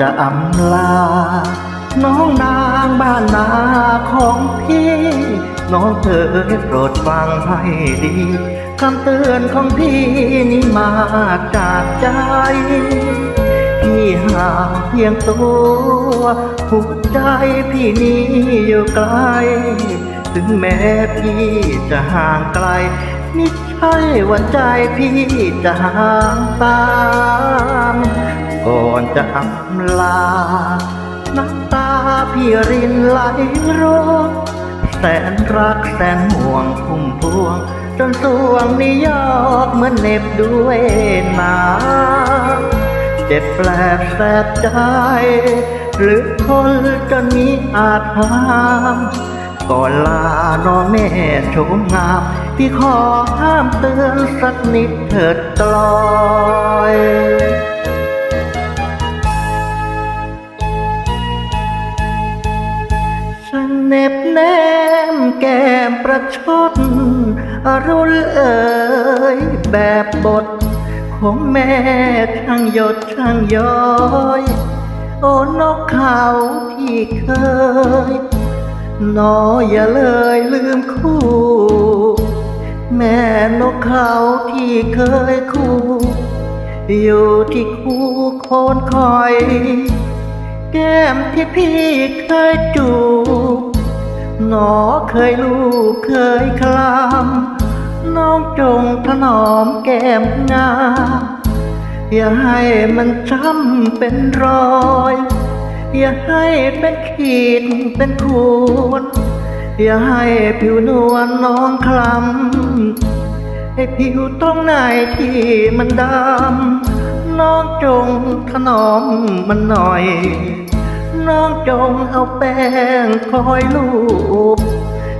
จะอำลา น้องนางบ้านนาของพี่ น้องเธอโปรดฟังให้ดีคำเตือนของพี่นี้มาจากใจ พี่หาเพียงตัวหัวใจพี่นี้อยู่ไกล ถึงแม้พี่จะห่างไกลไม่ใช่ว่าใจพี่จะห่างตาม ก่อนจะอำลา น้ำตาพี่รินไหลร่วงแสนรักแสนห่วงพุ่มพวง จนสวงนี้ยอกเหมือนเน็บด้วยหนาเจ็บแปลบแสบใจ หรือคนจนมีอาจห้ามก่อนลาน้องแม่โฉมงามพี่ขอห้ามเตือนสักนิดเถิดกลอย แก้มประชดอรุณเอ่ยแบบบท ของแม่ช่างหยดช่างย้อย โอ้นกเขาที่เคยนออย่าเลยลืมคู่ แม่นกเขาที่เคยคู่ อยู่ที่คู่โคนคอย แก้มที่พี่เคยจูบ หนอเคยลูกเคยคลำน้องจงถนอมแก้มงามอย่าให้มันช้ำเป็นรอย อย่าให้เป็นขีดเป็นขวดอย่าให้ผิวนวลน้องคล้ำให้ผิวตรงไหนที่มันดำน้องจงถนอมมันหน่อย น้องจงเอาแป้งคอยลูบ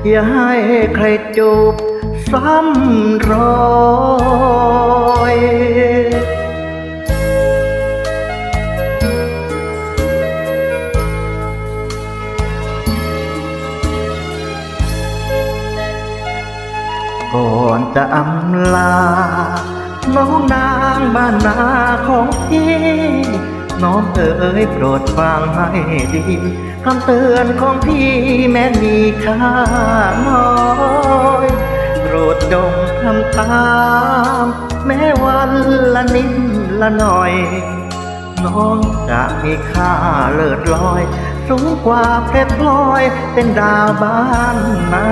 อย่าให้ใครจูบซ้ำรอยก่อนจะอำลา น้องนางบ้านนาของพี่ น้องเอ๋ยโปรดฟังให้ดีคำเตือนของพี่แม้มีค่าน้อยโปรดจงทำตาม แม้วันละนิดละหน่อย น้องจะมีค่าเลิศลอย สูงกว่าเพชรพลอยเป็นดาวบ้านนา